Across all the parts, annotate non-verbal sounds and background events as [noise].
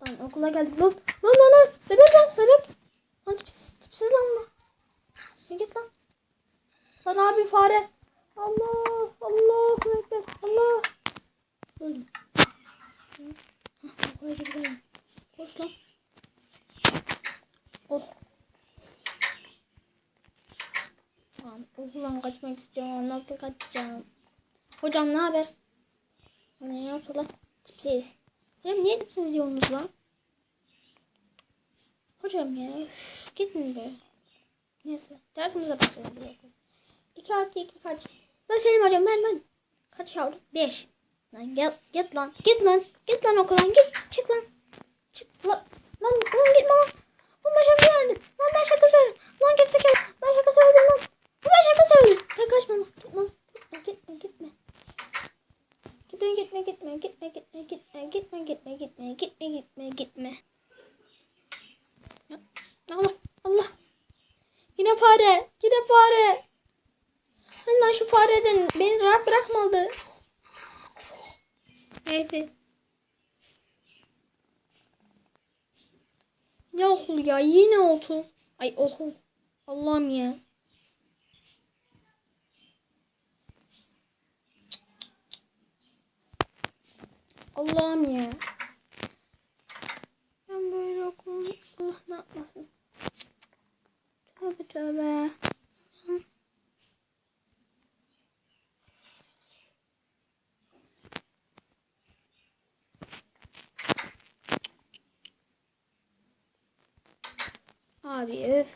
Lan okula geldik lan. Lan lan lan. Bebek lan bebek. Lan tipsiz, lan bu. Ne git lan. Lan abi fare. Allah Allah ekber. Allah. Öldüm. Okula gidelim. Koş lan. Oh. Lan okuldan kaçmak istiyorum nasıl kaçacağım? Hocam ne haber? Ne yapıyorsun lan? Tipsiz. Hocam niye tipsiz diyorsunuz lan? Hocam ya üf, gittin be. Neyse dersimize başlayalım. 2 artı 2 kaç? Ben söyleyeyim hocam ben ben. Kaç yavrum? 5. Lan gel git lan. Git lan. Git lan okuldan git. Çık lan. Çık lan. Fareden beni rahat bırakmadı. Neyse. Ne okul ya yine oldu. Ay okul. Allah'ım ya. Allah'ım ya. Ben böyle okul Allah ne yapmasın. Abi.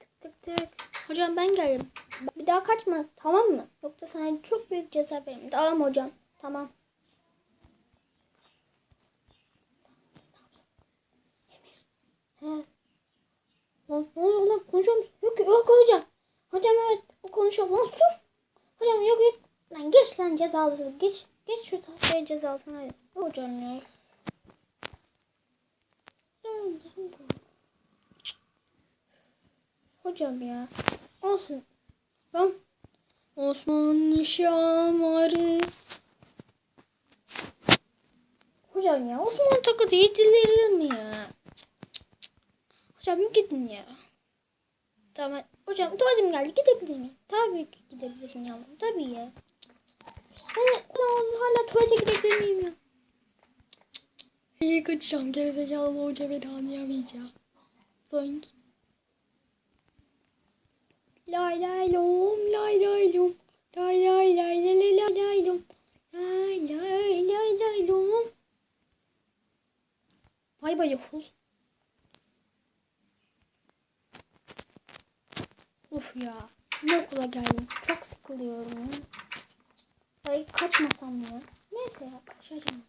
Tık tık tık. Hocam ben geldim. Bir daha kaçma tamam mı? Yoksa sana çok büyük ceza veririm. Tamam hocam. Tamam. He. Lan ne oluyor lan? Konuşuyor musun? Yok yok hocam. Hocam evet o konuşuyor. Lan sus. Hocam yok yok. Lan geç lan cezalısın. Geç. Geç şu tahtaya cezalısın hadi. Hocam ya. Hocam ya. Olsun. Ben Osman Şamarı. Hocam ya Osman takıtı yedirilir mi ya? Hocam gidin ya. Tamam. Hocam tuvaletim geldi. Gidebilir miyim? Tabii ki gidebilirsin yavrum. Tabii ya. Hani ulan hala tuvalete gidebilir miyim ya? İyi kaçacağım. Gerizekalı hoca beni anlayamayacak. Zoink. Lay lay lom lay lay lom. Lay lay lay lay lay lay lay lom. Lay lay lay lay lom. Bay bay okul. Of ya. Ne okula geldim. Çok sıkılıyorum. Ay kaçmasam ya. Neyse ya kaçacağım.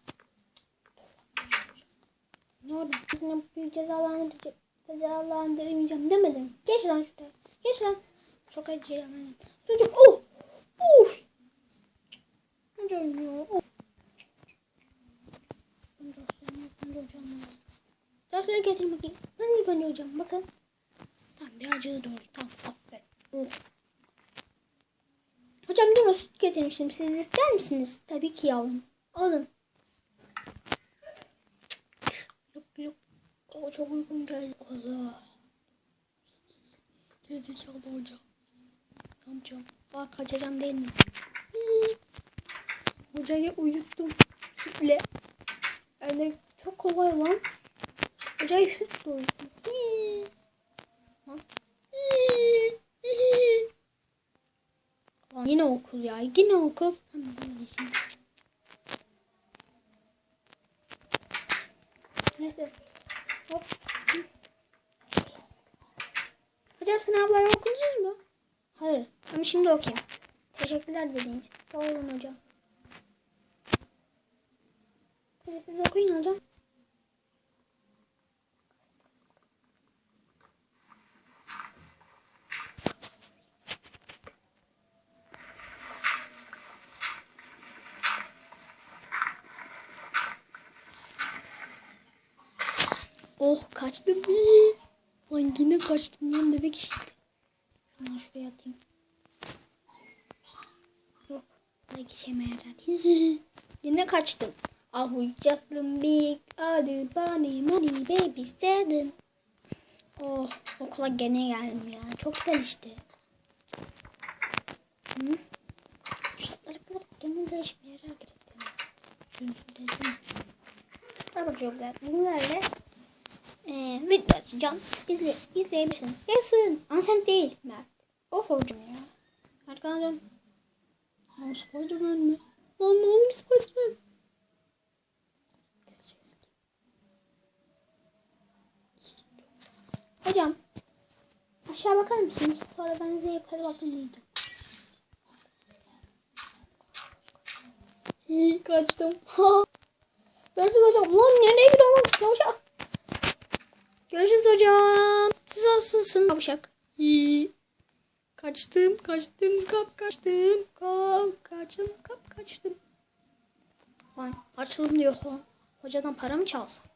Ne oldu? Seni büyük cezalandıracağım. Cezalandırmayacağım demedim. Geç lan şuraya. Geç lan. Çok acıyam benim. Çocuk oh. Uf. Ya. Of. Ben derslerimi yapınca hocam lazım. Dersleri getir bakayım. Ben ilk önce hocam bakın. Tamam birazcık doğru. Tamam aferin. Oh. Hocam dur süt getirmiştim. Siz ister misiniz? Tabii ki yavrum. Alın. Yok yok. O çok uykum geldi. Allah. Gerizekalı hocam. Kancam. Aa kaçacağım değil mi? Hocayı uyuttum. Sütle. Yani çok kolay lan. Hocayı sütle uyuttum. Yine okul ya. Yine okul. Neyse. Hop. Hocam sınavlar ama şimdi okuyayım. Teşekkürler dediğin. Sağ olun hocam. Siz okuyun hocam. Oh kaçtım. Lan yine kaçtım lan bebek işte. Şunu şuraya atayım. Yok. Belki işeme. [laughs] Yine kaçtım. I was just big other bunny money baby seven. Oh okula gene geldim ya. Çok güzel işte. Hı? Şartlara kadar gene de işime yarar gerçekten. Merhaba çocuklar. Bunlarla ee, video açacağım. İzle, izleyebilirsiniz. Yazın. Ama sen değil Mert. Of hocam ya. Arkadan dön. Aa, Spiderman mi? Lan ne olmuş Spiderman? Hocam. Aşağı bakar mısınız? Sonra ben size yukarı bakın diyeceğim. Kaçtım. [laughs] Ha. Görüşürüz hocam. Lan nereye gidiyorsun lan? Yavşak. Görüşürüz hocam. Siz asılsın yavşak. İyi. Kaçtım, kaçtım, kap kaçtım, kap kaçtım, kap kaçtım. Lan açılım diyor. Hocadan para mı çalsam?